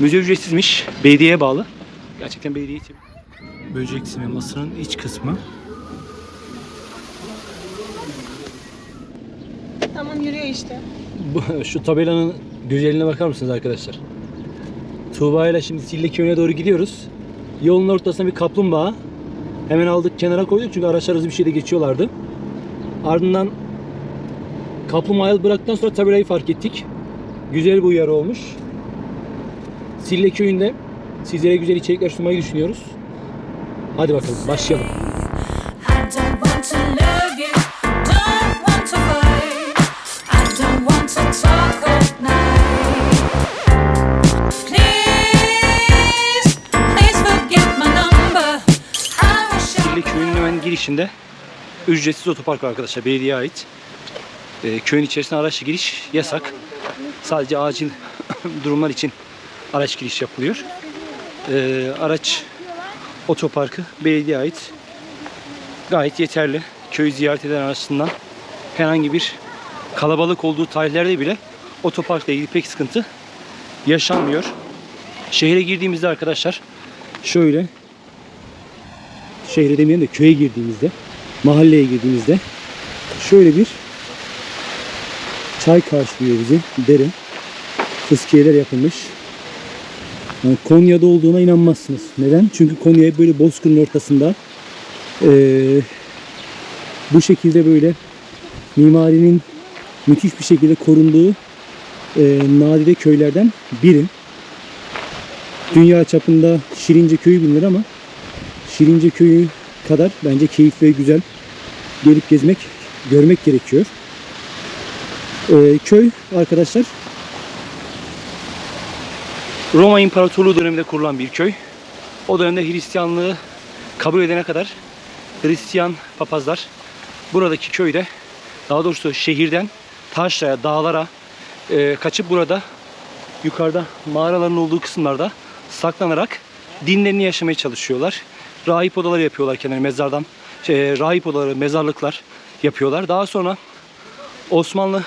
Müze ücretsizmiş. Belediyeye bağlı. Gerçekten belediye için. Böcek sinemasının iç kısmı. Tamam yürüyor işte. Bu- Şu tabelanın güzelliğine bakar mısınız arkadaşlar? Tuğba ile şimdi Sille köyüne doğru gidiyoruz. Yolun ortasında bir kaplumbağa. Hemen aldık kenara koyduk çünkü araçlar hızlı bir şekilde geçiyorlardı. Ardından kaplumbağayı bıraktıktan sonra tabelayı fark ettik. Güzel bir uyarı olmuş. Sille köyünde sizlere güzel içerikler sunmayı düşünüyoruz. Hadi bakalım başlayalım. Sille köyünün hemen girişinde ücretsiz otopark arkadaşlar belediye ait. Ee, köyün içerisine araçla giriş yasak. Sadece acil durumlar için araç giriş yapılıyor. Ee, araç otoparkı belediye ait. Gayet yeterli. Köyü ziyaret eden araçından herhangi bir kalabalık olduğu tarihlerde bile otoparkla ilgili pek sıkıntı yaşanmıyor. Şehre girdiğimizde arkadaşlar şöyle şehre demeyelim de köye girdiğimizde, mahalleye girdiğimizde şöyle bir çay karşılıyor bizi. Dere. Fıskiyeler yapılmış. Yani Konya'da olduğuna inanmazsınız. Neden? Çünkü Konya böyle bozkırın ortasında eee, bu şekilde böyle mimarinin müthiş bir şekilde korunduğu eee, nadide köylerden biri. Dünya çapında Şirince köyü bilinir ama Şirince köyü kadar bence keyifli ve güzel gelip gezmek, görmek gerekiyor. Ee, köy arkadaşlar Roma İmparatorluğu döneminde kurulan bir köy. O dönemde Hristiyanlığı kabul edene kadar Hristiyan papazlar buradaki köyde daha doğrusu şehirden taşraya, dağlara e, kaçıp burada yukarıda mağaraların olduğu kısımlarda saklanarak dinlerini yaşamaya çalışıyorlar. Rahip odaları yapıyorlar kenara mezardan. Şey, rahip odaları, mezarlıklar yapıyorlar. Daha sonra Osmanlı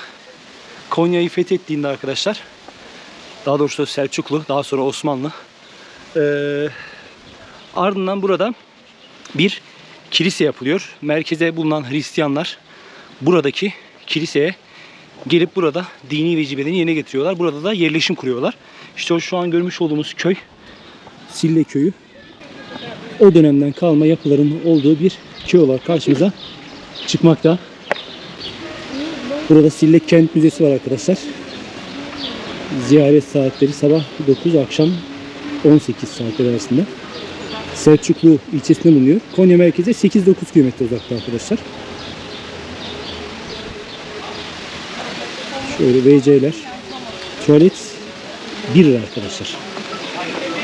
Konya'yı fethettiğinde arkadaşlar daha doğrusu Selçuklu, daha sonra Osmanlı eee, ardından burada bir kilise yapılıyor. Merkeze bulunan Hristiyanlar buradaki kiliseye gelip burada dini vecibelerini yerine getiriyorlar. Burada da yerleşim kuruyorlar. İşte o şu an görmüş olduğumuz köy Sille köyü. O dönemden kalma yapıların olduğu bir köy olarak karşımıza çıkmakta. Burada Sille Kent Müzesi var arkadaşlar. Ziyaret saatleri sabah 9 akşam 18 saatler arasında. Selçuklu ilçesinde bulunuyor. Konya merkeze 8-9 kilometre uzakta arkadaşlar. Şöyle WC'ler. Tuvalet 1 lira arkadaşlar.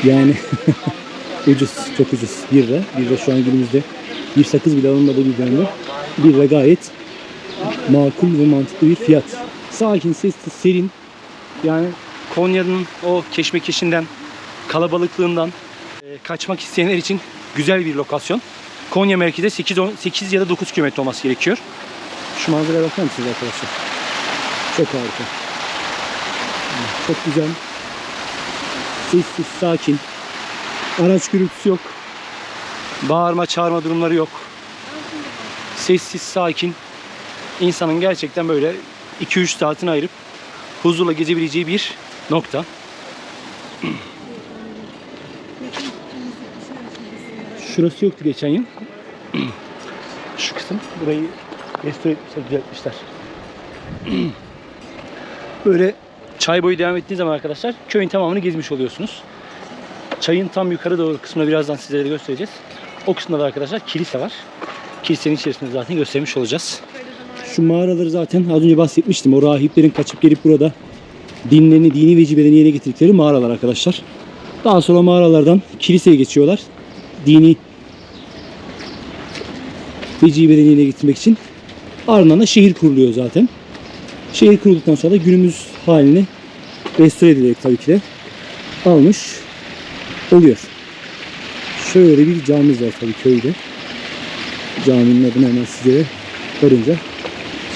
Yani ucuz, çok ucuz. 1 lira. 1 lira şu an günümüzde bir sakız bile alınmadığı bir dönemde 1 lira gayet makul ve mantıklı bir fiyat. Sakin, sessiz, serin. Yani Konya'nın o keşmekeşinden, kalabalıklığından e, kaçmak isteyenler için güzel bir lokasyon. Konya merkeze 8, 10 8 ya da 9 kilometre olması gerekiyor. Şu manzaraya bakar mısınız arkadaşlar? Çok harika. Çok güzel. Sessiz, sakin. Araç gürültüsü yok. Bağırma, çağırma durumları yok. Sessiz, sakin. İnsanın gerçekten böyle 2-3 saatini ayırıp huzurla gezebileceği bir nokta. Şurası yoktu geçen yıl. Şu kısım. Burayı restore etmişler, düzeltmişler. Böyle çay boyu devam ettiğiniz zaman arkadaşlar köyün tamamını gezmiş oluyorsunuz. Çayın tam yukarı doğru kısmını birazdan sizlere göstereceğiz. O kısımda da arkadaşlar kilise var. Kilisenin içerisinde zaten göstermiş olacağız. Şu mağaraları zaten az önce bahsetmiştim. O rahiplerin kaçıp gelip burada dinlerini, dini vecibelerini yerine getirdikleri mağaralar arkadaşlar. Daha sonra mağaralardan kiliseye geçiyorlar. Dini vecibelerini yerine getirmek için. Ardından da şehir kuruluyor zaten. Şehir kurulduktan sonra da günümüz halini restore edilerek tabii ki de almış oluyor. Şöyle bir camimiz var tabii köyde. Caminin adını hemen size varınca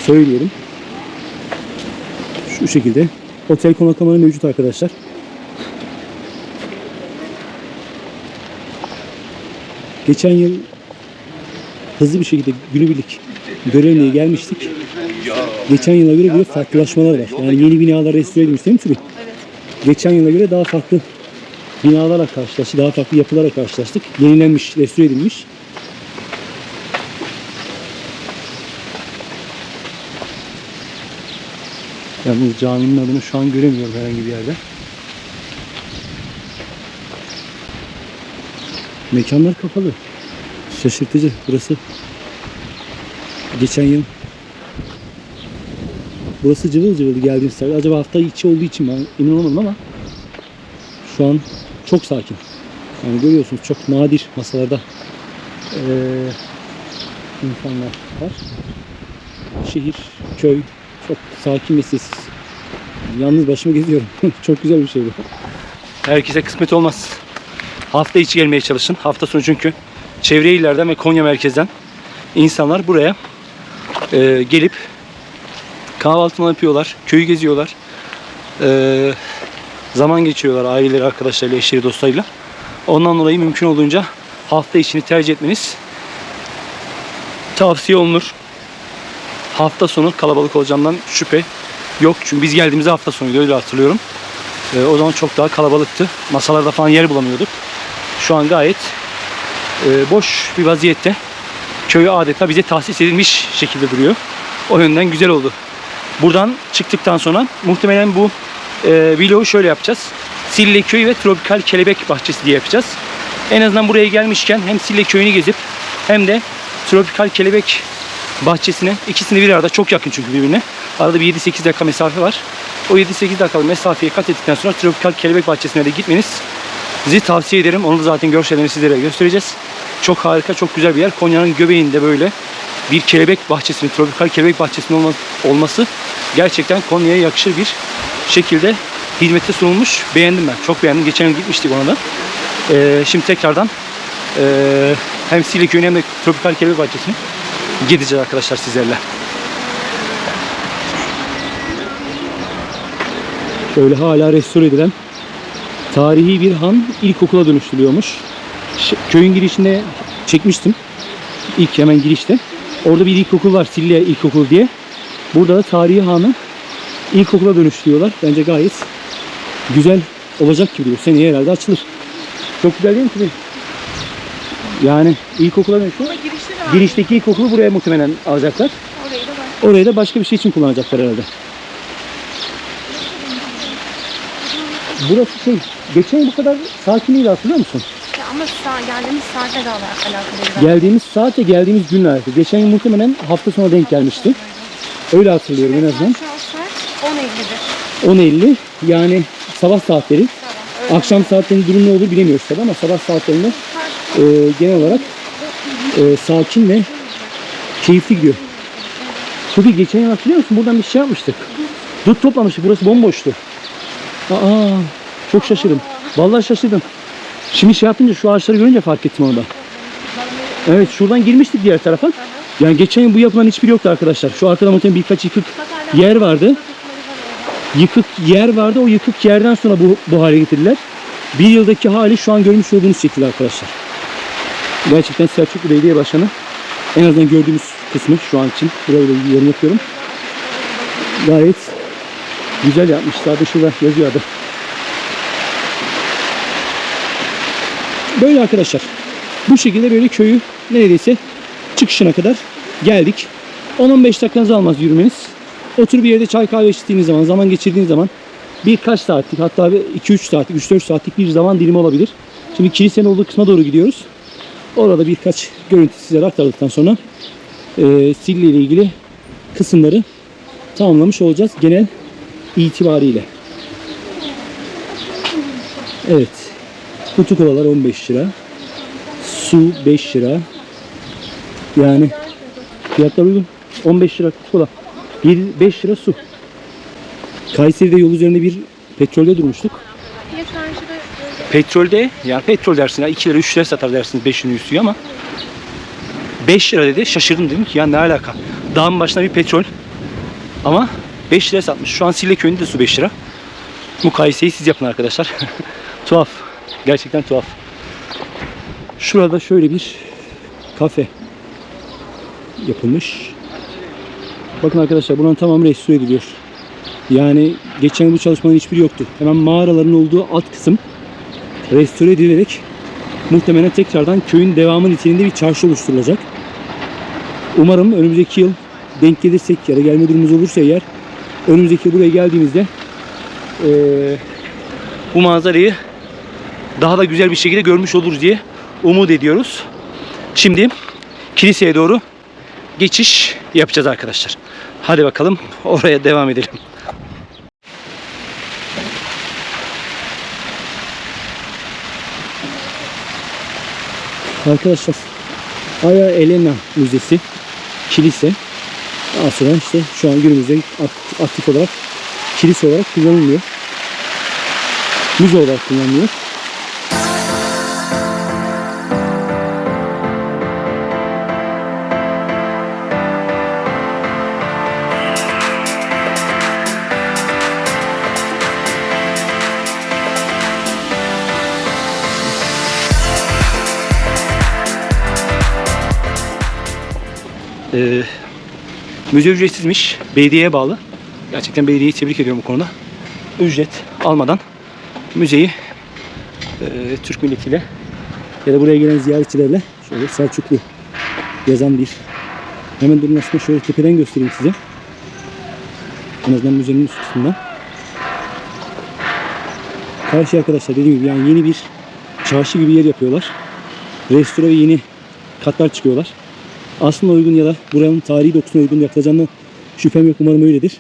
söyleyelim. Şu şekilde. Otel konaklamaları mevcut arkadaşlar. Geçen yıl hızlı bir şekilde günübirlik görevliğe gelmiştik. Geçen yıla göre bir farklılaşmalar var. Yani yeni binalar restore edilmiş değil mi Tülin? Geçen yıla göre daha farklı binalarla karşılaştık. Daha farklı yapılarla karşılaştık. Yenilenmiş, restore edilmiş. Yalnız caminin adını şu an göremiyorum herhangi bir yerde. Mekanlar kapalı. Şaşırtıcı burası. Geçen yıl burası cıvıl cıvıl geldiğimiz sırada. Acaba hafta içi olduğu için ben emin olamadım ama şu an çok sakin. Yani görüyorsunuz çok nadir masalarda eee, insanlar var. Şehir, köy çok sakin ve sessiz. Yalnız başıma geziyorum. çok güzel bir şey bu. Herkese kısmet olmaz. Hafta içi gelmeye çalışın. Hafta sonu çünkü çevre illerden ve Konya merkezden insanlar buraya e, gelip kahvaltını yapıyorlar, köyü geziyorlar, e, zaman geçiriyorlar aileleri, arkadaşlarıyla, eşleri, dostlarıyla. Ondan dolayı mümkün olduğunca hafta içini tercih etmeniz tavsiye olunur. Hafta sonu kalabalık olacağından şüphe yok. Çünkü biz geldiğimizde hafta sonuydu öyle hatırlıyorum. E, o zaman çok daha kalabalıktı. Masalarda falan yer bulamıyorduk. Şu an gayet e, boş bir vaziyette. Köyü adeta bize tahsis edilmiş şekilde duruyor. O yönden güzel oldu. Buradan çıktıktan sonra muhtemelen bu e, vlogu şöyle yapacağız. Sille Köyü ve Tropikal Kelebek Bahçesi diye yapacağız. En azından buraya gelmişken hem Sille Köyü'nü gezip hem de Tropikal Kelebek Bahçesi'ne ikisini bir arada çok yakın çünkü birbirine. Arada bir 7-8 dakika mesafe var. O 7-8 dakikalık mesafeyi kat ettikten sonra Tropikal Kelebek Bahçesi'ne de gitmeniz sizi tavsiye ederim. Onu da zaten görsellerini sizlere göstereceğiz. Çok harika, çok güzel bir yer. Konya'nın göbeğinde böyle bir kelebek bahçesinin, tropikal kelebek bahçesinin olma- olması gerçekten Konya'ya yakışır bir şekilde hizmette sunulmuş. Beğendim ben. Çok beğendim. Geçen yıl gitmiştik ona da. Ee, şimdi tekrardan ee, hem Sile Köyü'nü hem de tropikal kelebek bahçesini gideceğiz arkadaşlar sizlerle. Böyle hala restore edilen tarihi bir han ilkokula dönüştürülüyormuş. Ş- Köyün girişinde çekmiştim. İlk hemen girişte. Orada bir ilkokul var Sille İlkokul diye. Burada da tarihi hanı ilkokula dönüştürüyorlar. Bence gayet güzel olacak gibi duruyor. Seneye herhalde açılır. Çok güzel değil mi kızım? Yani ilkokula dönüşüyor. Girişteki ilkokulu buraya muhtemelen alacaklar. Orayı da. Orayı da başka bir şey için kullanacaklar herhalde. Burası şey, geçen bu kadar sakin değil hatırlıyor musun? Ya ama geldiğimiz saatle de ala- alakalı. Geldiğimiz saatle geldiğimiz günle alakalı. Geçen yıl muhtemelen hafta sonu denk gelmişti. Öyle hatırlıyorum en azından. Şu an saat 10.50'dir. 10.50 yani sabah saatleri. Öyle. Akşam saatlerinde durum ne olur bilemiyoruz tabii ama sabah saatlerinde e, genel olarak e, sakin ve keyifli gidiyor. Tabii geçen yıl hatırlıyor musun? Buradan bir şey yapmıştık. Dut toplamıştık. Burası bomboştu. Aa, çok şaşırdım. Vallahi şaşırdım. Şimdi şey yapınca şu ağaçları görünce fark ettim onu. Evet şuradan girmiştik diğer tarafa. Yani geçen yıl bu yapılan hiçbiri yoktu arkadaşlar. Şu arkada muhtemelen birkaç yıkık yer vardı. Yıkık yer vardı. O yıkık yerden sonra bu, bu hale getirdiler. Bir yıldaki hali şu an görmüş olduğunuz şekilde arkadaşlar. Gerçekten Selçuklu Belediye Başkanı en azından gördüğümüz kısmı şu an için buraya da yorum yapıyorum. Gayet güzel yapmış. Zaten şurada yazıyor Böyle arkadaşlar. Bu şekilde böyle köyü neredeyse çıkışına kadar geldik. 10-15 dakikanızı almaz yürümeniz. Oturup bir yerde çay kahve içtiğiniz zaman, zaman geçirdiğiniz zaman birkaç saatlik hatta 2-3 saatlik, 3-4 saatlik bir zaman dilimi olabilir. Şimdi kilisenin olduğu kısma doğru gidiyoruz. Orada birkaç görüntü sizlere aktardıktan sonra e, Sille ile ilgili kısımları tamamlamış olacağız genel itibariyle. Evet. Kutu kolalar 15 lira. Su 5 lira. Yani fiyatlar uygun. 15 lira kutu kola. 7, 5 lira su. Kayseri'de yol üzerinde bir petrolde durmuştuk. Ya Petrolde yani petrol dersin 2 lira 3 lira satar dersiniz 5 lira ama 5 lira dedi şaşırdım dedim ki ya ne alaka. dağın başına bir petrol. Ama 5 liraya satmış. Şu an Sille köyünde de su 5 lira. Mukayeseyi siz yapın arkadaşlar. tuhaf. Gerçekten tuhaf. Şurada şöyle bir kafe yapılmış. Bakın arkadaşlar buranın tamamı restore ediliyor. Yani geçen yıl bu çalışmanın hiçbiri yoktu. Hemen mağaraların olduğu alt kısım restore edilerek muhtemelen tekrardan köyün devamı niteliğinde bir çarşı oluşturulacak. Umarım önümüzdeki yıl denk gelirsek ya da gelme durumumuz olursa eğer önümüzdeki buraya geldiğimizde eee, bu manzarayı daha da güzel bir şekilde görmüş oluruz diye umut ediyoruz. Şimdi kiliseye doğru geçiş yapacağız arkadaşlar. Hadi bakalım oraya devam edelim. Arkadaşlar Aya Elena Müzesi kilise sonra işte şu an günümüzde ak- aktif olarak kilise olarak kullanılmıyor. Müze olarak kullanılıyor. Ee, müze ücretsizmiş. Belediyeye bağlı. Gerçekten belediyeyi tebrik ediyorum bu konuda. Ücret almadan müzeyi e, Türk milletiyle ya da buraya gelen ziyaretçilerle şöyle Selçuklu yazan bir hemen durun aslında şöyle tepeden göstereyim size. En azından müzenin üst kısmından. Karşı arkadaşlar dediğim gibi yani yeni bir çarşı gibi yer yapıyorlar. Restore yeni katlar çıkıyorlar. Aslında uygun ya da buranın tarihi dokusuna uygun yapılacağını şüphem yok. Umarım öyledir.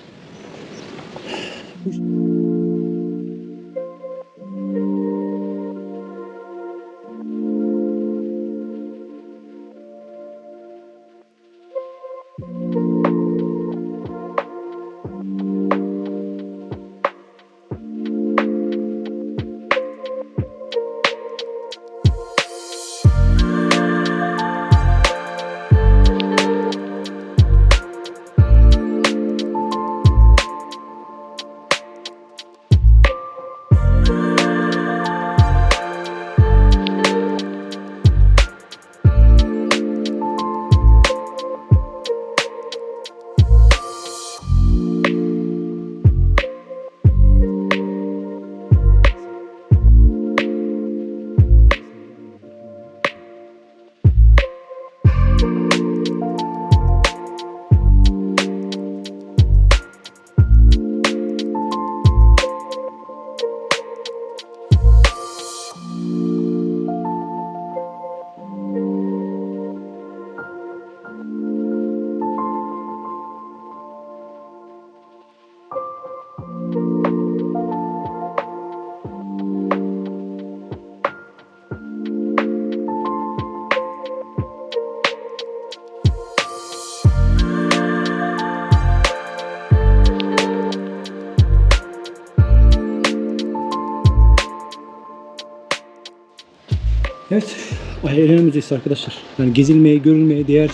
Elena Müzesi arkadaşlar. Yani gezilmeye, görülmeye değer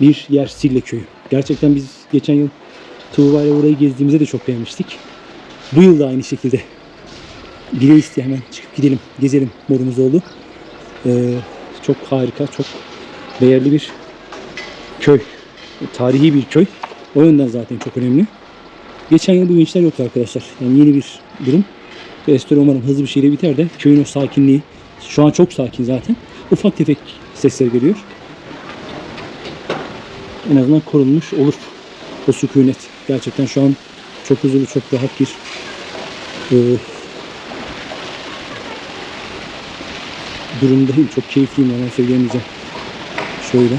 bir yer Sille Köyü. Gerçekten biz geçen yıl Tuğba ile orayı gezdiğimizde de çok beğenmiştik. Bu yıl da aynı şekilde bile isteye hemen çıkıp gidelim, gezelim modumuz oldu. Ee, çok harika, çok değerli bir köy. Tarihi bir köy. O yönden zaten çok önemli. Geçen yıl bu gençler yoktu arkadaşlar. Yani yeni bir durum. Restore umarım hızlı bir şekilde biter de köyün o sakinliği, şu an çok sakin zaten. Ufak tefek sesler geliyor. En azından korunmuş olur o sükunet. Gerçekten şu an çok huzurlu, çok rahat bir e, durumdayım. Çok keyifliyim hemen söyleyemeyeceğim. Şöyle.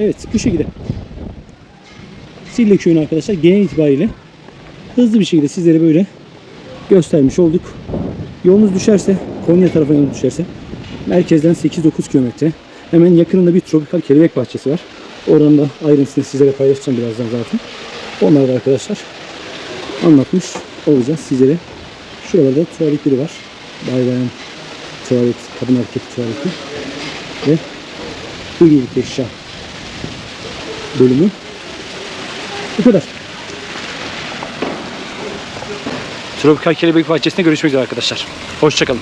Evet bu şekilde. Sille köyün arkadaşlar genel itibariyle hızlı bir şekilde sizlere böyle göstermiş olduk. Yolunuz düşerse, Konya tarafına yolunuz düşerse merkezden 8-9 kilometre. Hemen yakınında bir tropikal kelebek bahçesi var. Oranın da ayrıntısını sizlere paylaşacağım birazdan zaten. Onlar da arkadaşlar anlatmış olacağız sizlere. Şuralarda tuvaletleri var. Bayrayan tuvalet, kadın erkek tuvaleti ve hediyelik eşya bölümü. Bu kadar. Tropikal Kelebek Bahçesi'nde görüşmek üzere arkadaşlar. Hoşçakalın.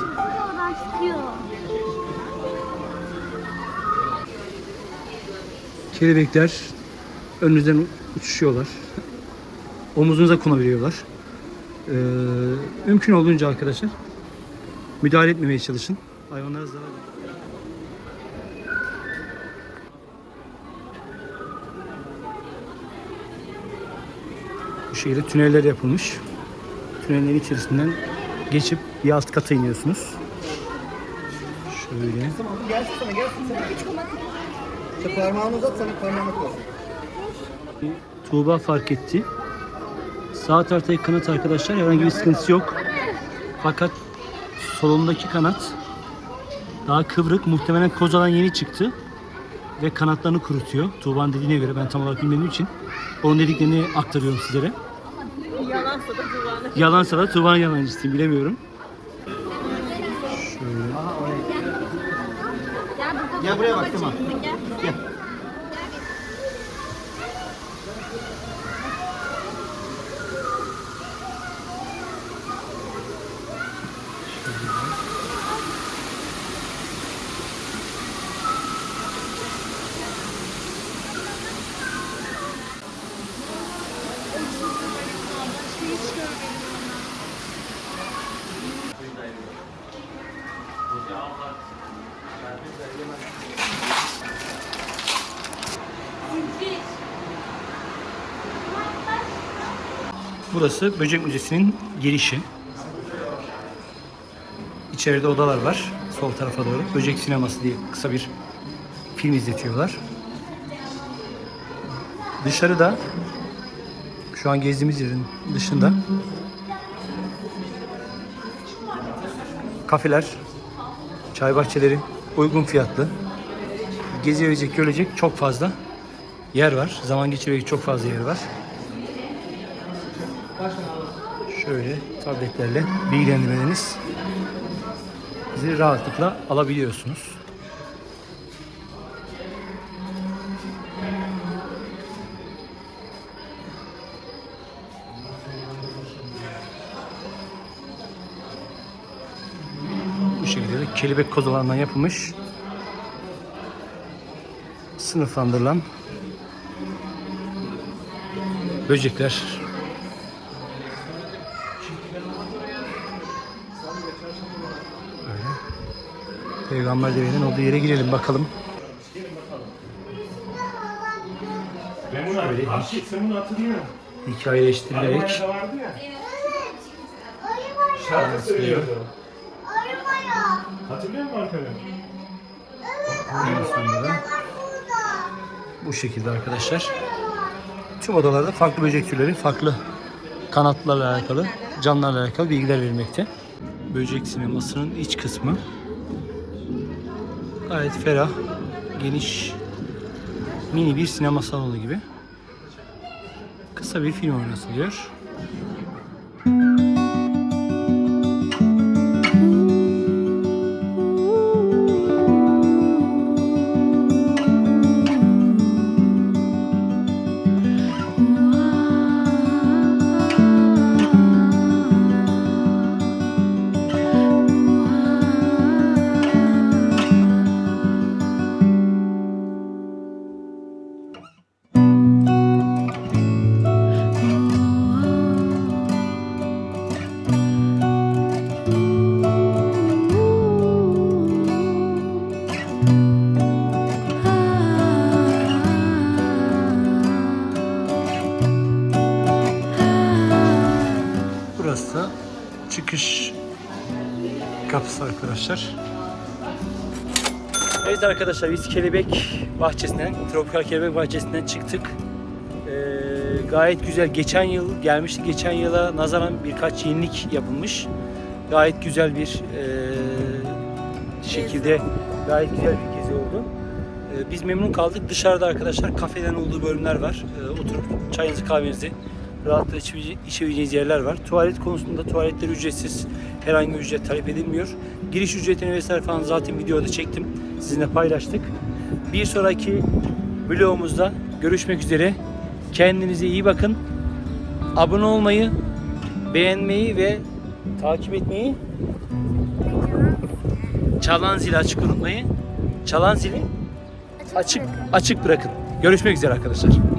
Çıkıyor. Kelebekler önünüzden uçuşuyorlar. Omuzunuza konabiliyorlar. Ee, mümkün olduğunca arkadaşlar müdahale etmemeye çalışın. Hayvanlara zarar. Bu şekilde tüneller yapılmış. Tünellerin içerisinden geçip bir alt kata iniyorsunuz. Şöyle. Gelsin sana gelsin sana. İşte parmağını uzat sana parmağını koysun. Tuğba fark etti. Sağ taraftaki kanat arkadaşlar herhangi bir sıkıntısı yok. Fakat solundaki kanat daha kıvrık. Muhtemelen kozadan yeni çıktı. Ve kanatlarını kurutuyor. Tuğba'nın dediğine göre ben tam olarak bilmediğim için onun dediklerini aktarıyorum sizlere. Yalansa da Tuğba'nın. Yalansa da Tuğba'nın yalancısıyım bilemiyorum. Gel buraya bak. Burası Böcek Müzesi'nin girişi. İçeride odalar var. Sol tarafa doğru. Böcek Sineması diye kısa bir film izletiyorlar. Dışarıda şu an gezdiğimiz yerin dışında kafeler, çay bahçeleri uygun fiyatlı. Gezilecek, görecek çok fazla yer var. Zaman geçirecek çok fazla yer var. Şöyle tabletlerle bilgilendirmeleriniz bizi rahatlıkla alabiliyorsunuz. Bu şekilde de kelebek kozalarından yapılmış sınıflandırılan böcekler Peygamber devenin olduğu yere girelim bakalım. Şöyle Aşık sen bunu hatırlıyor musun? hikayeleştirilerek Almanya'da vardı ya. Şarkı söylüyordu. Hatırlıyor musun Alper'i? en sonunda da bu şekilde arkadaşlar. Tüm odalarda farklı böcek türleri, farklı kanatlarla alakalı, canlılarla alakalı bilgiler verilmekte. Böcek sinemasının iç kısmı gayet ferah, geniş, mini bir sinema salonu gibi. Kısa bir film oynatılıyor. Burası kapısı arkadaşlar. Evet arkadaşlar biz Kelebek Bahçesi'nden, Tropikal Kelebek Bahçesi'nden çıktık. Ee, gayet güzel. Geçen yıl gelmişti. Geçen yıla nazaran birkaç yenilik yapılmış. Gayet güzel bir e, şekilde gayet güzel bir gezi oldu. Ee, biz memnun kaldık. Dışarıda arkadaşlar kafeden olduğu bölümler var. Ee, oturup çayınızı kahvenizi rahatlıkla içe- içebileceğiniz yerler var. Tuvalet konusunda tuvaletler ücretsiz. Herhangi ücret talep edilmiyor. Giriş ücretini vesaire falan zaten videoda çektim. Sizinle paylaştık. Bir sonraki vlogumuzda görüşmek üzere. Kendinize iyi bakın. Abone olmayı, beğenmeyi ve takip etmeyi çalan zili açık unutmayın. Çalan zili açık açık bırakın. Görüşmek üzere arkadaşlar.